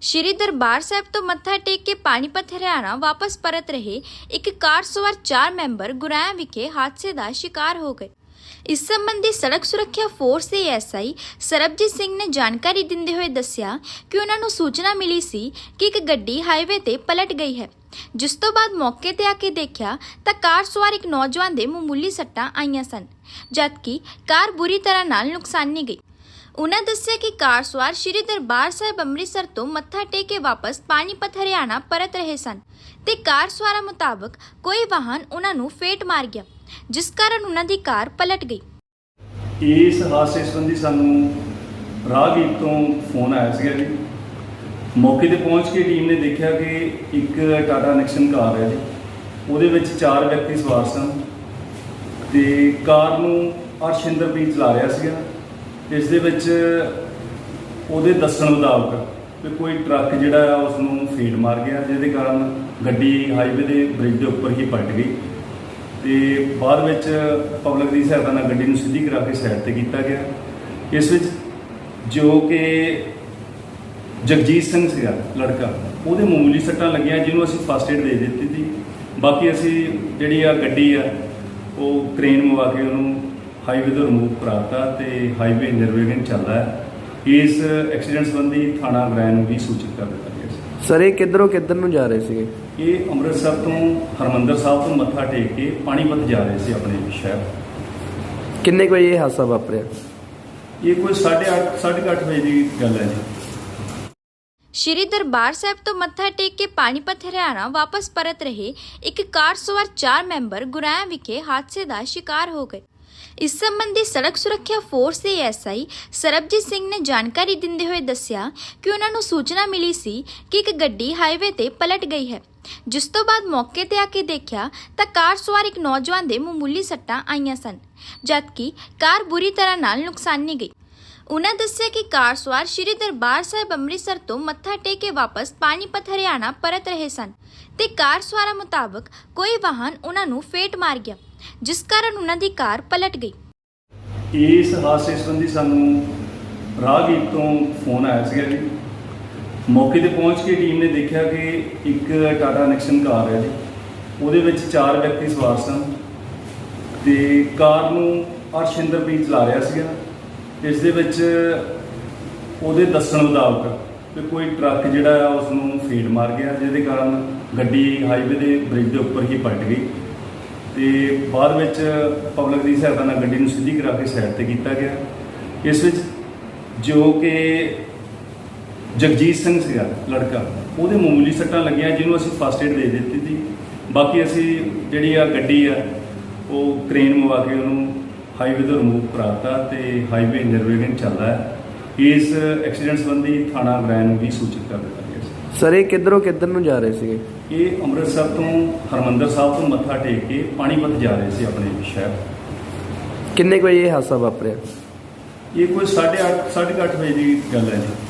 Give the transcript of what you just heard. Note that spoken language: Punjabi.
ਸ਼੍ਰੀ ਦਰਬਾਰ ਸਾਹਿਬ ਤੋਂ ਮੱਥਾ ਟੇਕ ਕੇ ਪਾਣੀਪਤ ਹਰਿਆਣਾ ਵਾਪਸ ਪਰਤ ਰਹੇ ਇੱਕ ਕਾਰ ਸਵਾਰ ਚਾਰ ਮੈਂਬਰ ਗੁਰਾਇਆ ਵਿਖੇ ਹਾਦਸੇ ਦਾ ਸ਼ਿਕਾਰ ਹੋ ਗਏ। ਇਸ ਸੰਬੰਧੀ ਸੜਕ ਸੁਰੱਖਿਆ ਫੋਰਸ ਦੇ ਐਸਆਈ ਸਰਬਜੀਤ ਸਿੰਘ ਨੇ ਜਾਣਕਾਰੀ ਦਿੰਦੇ ਹੋਏ ਦੱਸਿਆ ਕਿ ਉਹਨਾਂ ਨੂੰ ਸੂਚਨਾ ਮਿਲੀ ਸੀ ਕਿ ਇੱਕ ਗੱਡੀ ਹਾਈਵੇ ਤੇ ਪਲਟ ਗਈ ਹੈ। ਜਿਸ ਤੋਂ ਬਾਅਦ ਮੌਕੇ ਤੇ ਆ ਕੇ ਦੇਖਿਆ ਤਾਂ ਕਾਰ ਸਵਾਰ ਇੱਕ ਨੌਜਵਾਨ ਦੇ ਮਾਮੂਲੀ ਸੱਟਾਂ ਆਈਆਂ ਸਨ, ਜਦਕਿ ਕਾਰ ਬੁਰੀ ਤਰ੍ਹਾਂ ਨਾਲ ਨੁਕਸਾਨੀ ਗਈ। ਉਨ੍ਹਾਂ ਦੱਸਿਆ ਕਿ ਕਾਰ ਸਵਾਰ ਸ਼੍ਰੀ ਦਰਬਾਰ ਸਾਹਿਬ ਅੰਮ੍ਰਿਤਸਰ ਤੋਂ ਮੱਥਾ ਟੇਕ ਕੇ ਵਾਪਸ ਪਾਣੀਪਤ, ਹਰਿਆਣਾ ਪਰਤ ਰਹੇ ਸਨ ਤੇ ਕਾਰ ਸਵਾਰਾਂ ਮੁਤਾਬਕ ਕੋਈ ਵਾਹਨ ਉਹਨਾਂ ਨੂੰ ਫੇਟ ਮਾਰ ਗਿਆ, ਜਿਸ ਕਾਰਨ ਉਹਨਾਂ ਦੀ ਕਾਰ ਪਲਟ ਗਈ। ਇਸ ਹਾਦਸੇ ਸੰਬੰਧੀ ਸਾਨੂੰ ਰਾਹਗੀਰ ਤੋਂ ਫੋਨ ਆਇਆ ਸੀਗਾ ਜੀ। ਮੌਕੇ ਤੇ ਪਹੁੰਚ ਕੇ ਟੀਮ ਨੇ ਦੇਖਿਆ ਕਿ ਇੱਕ ਟਾਟਾ ਨੈਕਸਨ ਕਾਰ ਹੈ ਜੀ। ਉਹਦੇ ਵਿੱਚ ਚਾਰ ਵਿਅਕਤੀ ਸਵਾਰ ਸਨ ਤੇ ਕਾਰ ਨੂੰ ਅਰਸ਼ਿੰਦਰਪ੍ਰੀਤ ਚਲਾ ਰਿਹਾ ਸੀਗਾ। ਇਸ ਦੇ ਵਿੱਚ ਉਹਦੇ ਦੱਸਣ ਮੁਤਾਬਕ ਕਿ ਕੋਈ ਟਰੱਕ ਜਿਹੜਾ ਆ ਉਸ ਨੂੰ ਫੀਡ ਮਾਰ ਗਿਆ, ਜਿਹਦੇ ਕਾਰਨ ਗੱਡੀ ਹਾਈਵੇ ਦੇ ਬ੍ਰਿਜ ਦੇ ਉੱਪਰ ਹੀ ਪਲਟ ਗਈ ਤੇ ਬਾਅਦ ਵਿੱਚ ਪਬਲਿਕ ਦੀ ਸਹਾਇਤਾ ਨਾਲ ਗੱਡੀ ਨੂੰ ਸਿੱਧੀ ਕਰਾ ਕੇ ਸਾਈਡ ਤੇ ਕੀਤਾ ਗਿਆ। ਇਸ ਵਿੱਚ ਜੋ ਕਿ ਜਗਜੀਤ ਸਿੰਘ ਸੀਗਾ, ਲੜਕਾ, ਉਹਦੇ ਮਾਮੂਲੀ ਸੱਟਾਂ ਲੱਗੀਆਂ ਜਿਹਨੂੰ ਅਸੀਂ ਫਸਟ ਏਡ ਦੇ ਦਿੱਤੀ ਸੀ। ਬਾਕੀ ਅਸੀਂ ਜਿਹੜੀ ਆ ਗੱਡੀ ਆ, ਉਹ ਕ੍ਰੇਨ ਮੰਗਾ ਕੇ ਉਹਨੂੰ ਹਾਈਵੇ ਤੋਂ ਰਿਮੂਵ ਕਰਾਤਾ ਤੇ ਹਾਈਵੇ ਨਿਰਵਿਘਨ ਚੱਲਦਾ ਹੈ। ਇਸ ਐਕਸੀਡੈਂਟ ਸੰਬੰਧੀ ਥਾਣਾ ਗ੍ਰੈਨ ਨੂੰ ਵੀ ਸੂਚਿਤ ਕਰ ਦਿੱਤਾ ਗਿਆ ਸੀ। ਸਰ ਇਹ ਕਿੱਧਰੋਂ ਕਿੱਧਰ ਨੂੰ ਜਾ ਰਹੇ ਸੀਗੇ? ਇਹ ਅੰਮ੍ਰਿਤਸਰ ਤੋਂ ਹਰਮੰਦਰ ਸਾਹਿਬ ਤੋਂ ਮੱਥਾ ਟੇਕ ਕੇ ਪਾਣੀਪਤ ਜਾ ਰਹੇ ਸੀ ਆਪਣੇ ਸ਼ਹਿਰ। ਕਿੰਨੇ ਕੁ ਵਜੇ ਇਹ ਹਾਦਸਾ ਵਾਪਰਿਆ? ਇਹ ਕੋਈ 8:30 8:30 ਵਜੇ ਦੀ ਗੱਲ ਹੈ ਜੀ। ਸ਼੍ਰੀ ਦਰਬਾਰ ਸਾਹਿਬ ਤੋਂ ਮੱਥਾ ਟੇਕ ਕੇ ਪਾਣੀਪਤ ਹਰਿਆਣਾ ਵਾਪਸ ਪਰਤ ਰਹੇ ਇੱਕ ਕਾਰ ਸਵਾਰ ਚਾਰ ਮੈਂਬਰ ਗੁਰਾਇਆ ਵਿਖੇ ਹਾਦਸੇ ਦਾ ਸ਼ਿਕਾਰ ਹੋ ਗਏ। ਇਸ ਸੰਬੰਧੀ ਸੜਕ ਸੁਰੱਖਿਆ ਫੋਰਸ ਦੇ ਐਸਆਈ ਸਰਬਜੀਤ ਸਿੰਘ ਨੇ ਜਾਣਕਾਰੀ ਦਿੰਦੇ ਹੋਏ ਦੱਸਿਆ ਕਿ ਉਹਨਾਂ ਨੂੰ ਸੂਚਨਾ ਮਿਲੀ ਸੀ ਕਿ ਇੱਕ ਗੱਡੀ ਹਾਈਵੇ ਤੇ ਪਲਟ ਗਈ ਹੈ। ਜਿਸ ਤੋਂ ਬਾਅਦ ਮੌਕੇ ਤੇ ਆ ਕੇ ਦੇਖਿਆ ਤਾਂ ਕਾਰ ਸਵਾਰ ਇੱਕ ਨੌਜਵਾਨ ਦੇ ਮਾਮੂਲੀ ਸੱਟਾਂ ਆਈਆਂ ਸਨ, ਜਦਕਿ ਕਾਰ ਬੁਰੀ ਤਰ੍ਹਾਂ ਨਾਲ ਨੁਕਸਾਨੀ ਗਈ। ਉਨ੍ਹਾਂ ਦੱਸਿਆ ਕਿ ਕਾਰ ਸਵਾਰ ਸ਼੍ਰੀ ਦਰਬਾਰ ਸਾਹਿਬ ਅੰਮ੍ਰਿਤਸਰ ਤੋਂ ਮੱਥਾ ਟੇਕ ਕੇ ਵਾਪਸ ਪਾਣੀਪਤ ਹਰਿਆਣਾ ਪਰਤ ਰਹੇ ਸਨ ਤੇ ਕਾਰ ਸਵਾਰਾਂ ਮੁਤਾਬਕ ਕੋਈ ਵਾਹਨ ਉਹਨਾਂ ਨੂੰ ਫੇਟ ਮਾਰ ਗਿਆ। ਜਿਸ ਕਾਰਨ ਉਹਨਾਂ ਦੀ ਕਾਰ ਪਲਟ ਗਈ। ਇਸ ਹਾਦਸੇ ਸੰਬੰਧੀ ਸਾਨੂੰ ਰਾਹਗੀਰ ਤੋਂ ਫੋਨ ਆਇਆ ਸੀਗਾ ਜੀ। ਮੌਕੇ ਤੇ ਪਹੁੰਚ ਕੇ ਟੀਮ ਨੇ ਦੇਖਿਆ ਕਿ ਇੱਕ ਟਾਟਾ ਨੈਕਸਨ ਕਾਰ ਹੈ ਜੀ। ਉਹਦੇ ਵਿੱਚ ਚਾਰ ਵਿਅਕਤੀ ਸਵਾਰ ਸਨ ਤੇ ਕਾਰ ਨੂੰ ਅਰਸ਼ਿੰਦਰਪ੍ਰੀਤ ਚਲਾ ਰਿਹਾ ਸੀਗਾ। ਇਸ ਦੇ ਵਿੱਚ ਉਹਦੇ ਦੱਸਣ ਮੁਤਾਬਕ ਕਿ ਕੋਈ ਟਰੱਕ ਜਿਹੜਾ ਆ, ਉਸ ਨੂੰ ਫੀਡ ਮਾਰ ਗਿਆ, ਜਿਹਦੇ ਕਾਰਨ ਗੱਡੀ ਹਾਈਵੇ ਦੇ ਬ੍ਰਿਜ ਦੇ ਉੱਪਰ ਹੀ ਪਲਟ ਗਈ। ਤੇ ਬਾਅਦ ਵਿੱਚ ਪਬਲਿਕ ਦੀ ਸਹਾਇਤਾ ਨਾਲ ਗੱਡੀ ਨੂੰ ਸਿੱਧੀ ਕਰਾ ਕੇ ਸਾਈਡ ਤੇ ਕੀਤਾ ਗਿਆ। ਇਸ ਵਿੱਚ ਜੋ ਕਿ ਜਗਜੀਤ ਸਿੰਘ ਸੀਗਾ, ਲੜਕਾ, ਉਹਦੇ ਮਾਮੂਲੀ ਸੱਟਾਂ ਲੱਗੀਆਂ ਜਿਹਨੂੰ ਅਸੀਂ ਫਸਟ ਏਡ ਦੇ ਦਿੱਤੀ ਸੀ। ਬਾਕੀ ਅਸੀਂ ਜਿਹੜੀ ਆ ਗੱਡੀ ਆ, ਉਹ ਕ੍ਰੇਨ ਮੰਗਾ ਕੇ ਉਹਨੂੰ ਹਾਈਵੇ ਤੋਂ ਰਿਮੂਵ ਕਰਾਤਾ ਤੇ ਹਾਈਵੇ ਨਿਰਵਿਘਨ ਚੱਲਦਾ ਹੈ। ਇਸ ਐਕਸੀਡੈਂਟ ਸੰਬੰਧੀ ਥਾਣਾ ਗ੍ਰੈਨ ਨੂੰ ਵੀ ਸੂਚਿਤ ਕਰ ਦਿੱਤਾ ਗਿਆ ਸੀ। ਸਰ ਇਹ ਕਿੱਧਰੋਂ ਕਿੱਧਰ ਨੂੰ ਜਾ ਰਹੇ ਸੀਗੇ? ਇਹ ਅੰਮ੍ਰਿਤਸਰ ਤੋਂ ਹਰਮੰਦਰ ਸਾਹਿਬ ਤੋਂ ਮੱਥਾ ਟੇਕ ਕੇ ਪਾਣੀਪਤ ਜਾ ਰਹੇ ਸੀ ਆਪਣੇ ਸ਼ਹਿਰ। ਕਿੰਨੇ ਕੁ ਵਜੇ ਇਹ ਹਾਦਸਾ ਵਾਪਰਿਆ? ਇਹ ਕੋਈ 8:30 8:30 ਵਜੇ ਦੀ ਗੱਲ ਹੈ ਜੀ।